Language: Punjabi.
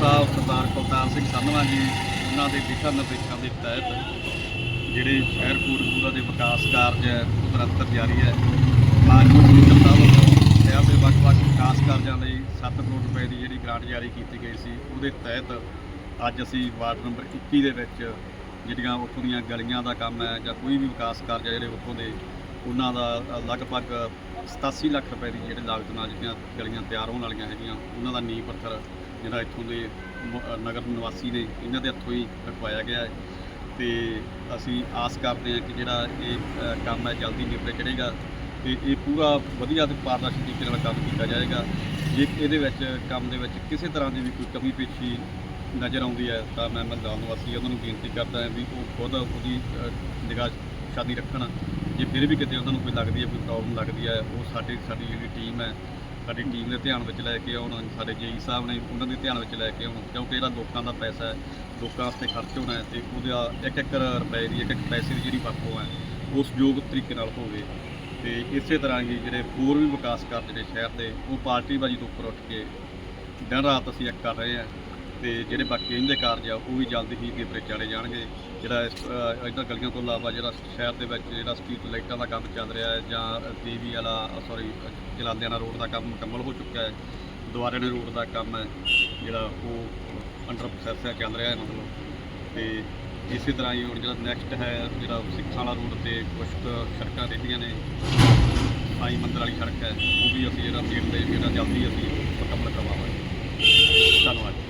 ਸਾਹਿਬ ਸਰਦਾਰ ਕੁਲਤਾਰ ਸਿੰਘ ਸੰਧਵਾ ਜੀ, ਉਹਨਾਂ ਦੇ ਦਿਸ਼ਾ ਨਿਰਦੇਸ਼ਾਂ ਦੇ ਤਹਿਤ ਜਿਹੜੇ ਸ਼ਹਿਰ ਕੋਟਕਪੂਰਾ ਦੇ ਵਿਕਾਸ ਕਾਰਜ ਹੈ ਉਹ ਨਿਰੰਤਰ ਜਾਰੀ ਹੈ। ਮਾਨਯੋਗ ਕਮਿਸ਼ਨਰ ਸਾਹਿਬ ਵੱਲੋਂ ਸ਼ਹਿਰ ਦੇ ਵੱਖ-ਵੱਖ ਵਿਕਾਸ ਕਾਰਜਾਂ ਲਈ 7 ਕਰੋੜ ਰੁਪਏ ਦੀ ਜਿਹੜੀ ਗ੍ਰਾਂਟ ਜਾਰੀ ਕੀਤੀ ਗਈ ਸੀ, ਉਹਦੇ ਤਹਿਤ ਅੱਜ ਅਸੀਂ ਵਾਰਡ ਨੰਬਰ 21 ਦੇ ਵਿੱਚ ਜਿਹੜੀਆਂ ਉੱਥੋਂ ਦੀਆਂ ਗਲੀਆਂ ਦਾ ਕੰਮ ਹੈ ਜਾਂ ਕੋਈ ਵੀ ਵਿਕਾਸ ਕਾਰਜ ਹੈ ਜਿਹੜੇ ਉੱਥੋਂ ਦੇ, ਉਹਨਾਂ ਦਾ ਲਗਭਗ 87 ਲੱਖ ਰੁਪਏ ਦੀ ਜਿਹੜੇ ਲਾਗਤ ਨਾਲ ਜਿਹੜੀਆਂ ਗਲੀਆਂ ਤਿਆਰ ਹੋਣ ਵਾਲੀਆਂ ਹੈਗੀਆਂ, ਉਹਨਾਂ ਦਾ ਨੀਂਹ ਪੱਥਰ ਜਿਹੜਾ ਇੱਥੋਂ ਦੇ ਨਗਰ ਨਿਵਾਸੀ ਨੇ ਇਹਨਾਂ ਦੇ ਹੱਥੋਂ ਹੀ ਰਖਵਾਇਆ ਗਿਆ ਹੈ। ਤੇ ਅਸੀਂ ਆਸ ਕਰਦੇ ਹਾਂ ਕਿ ਜਿਹੜਾ ਇਹ ਕੰਮ ਹੈ ਜਲਦੀ ਨਿਪਟ ਚੜੇਗਾ ਤੇ ਇਹ ਪੂਰਾ ਵਧੀਆ ਤੇ ਪਾਰਦਰਸ਼ੀ ਤਰੀਕੇ ਨਾਲ ਕੰਮ ਕੀਤਾ ਜਾਏਗਾ। ਜੇ ਇਹਦੇ ਵਿੱਚ ਕੰਮ ਦੇ ਵਿੱਚ ਕਿਸੇ ਤਰ੍ਹਾਂ ਦੀ ਵੀ ਕੋਈ ਕਮੀ ਪੇਸ਼ੀ ਨਜ਼ਰ ਆਉਂਦੀ ਹੈ ਤਾਂ ਮੈਂ ਮਹੱਲਾ ਨਿਵਾਸੀ ਉਹਨਾਂ ਨੂੰ ਬੇਨਤੀ ਕਰਦਾ ਹਾਂ ਵੀ ਉਹ ਖੁਦ ਉਹਦੀ ਅ, ਨਿਗਾਹ ਸ਼ਾਦੀ ਰੱਖਣ। ਜੇ ਫਿਰ ਵੀ ਕਿਤੇ ਉਹਨਾਂ ਨੂੰ ਕੋਈ ਲੱਗਦੀ ਹੈ ਕੋਈ ਪ੍ਰੋਬਲਮ ਲੱਗਦੀ ਹੈ ਉਹ ਸਾਡੇ ਸਾਡੀ ਜਿਹੜੀ ਟੀਮ ਹੈ ਸਾਡੀ ਟੀਮ ਦੇ ਧਿਆਨ ਵਿੱਚ ਲੈ ਕੇ ਆਉਣ, ਸਾਡੇ ਜੇਈ ਸਾਹਿਬ ਨੇ ਉਹਨਾਂ ਦੇ ਧਿਆਨ ਵਿੱਚ ਲੈ ਕੇ ਆਉਣ, ਕਿਉਂਕਿ ਜਿਹੜਾ ਲੋਕਾਂ ਦਾ ਪੈਸਾ ਹੈ, ਲੋਕਾਂ ਵਾਸਤੇ ਖਰਚ ਹੋਣਾ ਹੈ ਤੇ ਉਹਦਾ ਇੱਕ ਇੱਕ ਰੁਪਏ ਦੀ, ਇੱਕ ਇੱਕ ਪੈਸੇ ਦੀ ਜਿਹੜੀ ਵਰਤੋਂ ਹੈ, ਉਸ ਯੋਗ ਤਰੀਕੇ ਨਾਲ ਹੋਵੇ। ਤੇ ਇਸੇ ਤਰ੍ਹਾਂ ਹੀ ਜਿਹੜੇ ਹੋਰ ਵੀ ਵਿਕਾਸ ਕਾਰਜ ਜਿਹੜੇ ਸ਼ਹਿਰ ਦੇ, ਉਹ ਪਾਰਟੀਬਾਜ਼ੀ ਤੋਂ ਉੱਪਰ ਉੱਠ ਕੇ ਦਿਨ ਰਾਤ ਅਸੀਂ ਇੱਕ ਕਰ ਰਹੇ ਹਾਂ। ਤੇ ਜਿਹੜੇ ਬਾਕੀ ਇਹਦੇ ਕਾਰਜ ਆ, ਉਹ ਵੀ ਜਲਦੀ ਹੀ ਨੇਪਰੇ ਚਾੜੇ ਜਾਣਗੇ। ਜਿਹੜਾ ਇਸ ਗਲੀਆਂ ਤੋਂ ਇਲਾਵਾ ਜਿਹੜਾ ਸ਼ਹਿਰ ਦੇ ਵਿੱਚ ਜਿਹੜਾ ਸਟਰੀਟ ਲਾਈਟਾਂ ਦਾ ਕੰਮ ਚੱਲ ਰਿਹਾ ਹੈ, ਜਾਂ ਦੇਵੀ ਵਾਲਾ ਸੌਰੀ ਜਲਾਂਦਿਆਣਾ ਰੋਡ ਦਾ ਕੰਮ ਮੁਕੰਮਲ ਹੋ ਚੁੱਕਾ ਹੈ, ਦੁਆਰੇ ਨੇ ਰੋਡ ਦਾ ਕੰਮ ਹੈ, ਜਿਹੜਾ ਉਹ ਅੰਡਰ ਪ੍ਰੋਸੈਸ ਹੈ, ਚੱਲ ਰਿਹਾ ਹੈ ਮਤਲਬ। ਤੇ ਇਸੇ ਤਰ੍ਹਾਂ ਹੀ ਹੁਣ ਜਿਹੜਾ ਨੈਕਸਟ ਹੈ, ਜਿਹੜਾ ਸਿੱਖਾਂ ਵਾਲਾ ਰੋਡ ਤੇ ਕੁਝ ਕੁ ਸੜਕਾਂ ਰਹਿੰਦੀਆਂ ਨੇ, ਸਾਈ ਮੰਦਰ ਵਾਲੀ ਸੜਕ ਹੈ, ਉਹ ਵੀ ਅਸੀਂ ਜਿਹੜਾ ਦੇਖਦੇ ਜਿਹੜਾ ਜਲਦੀ ਅਸੀਂ ਮੁਕੰਮਲ ਕਰਵਾਵਾਂਗੇ। ਧੰਨਵਾਦ।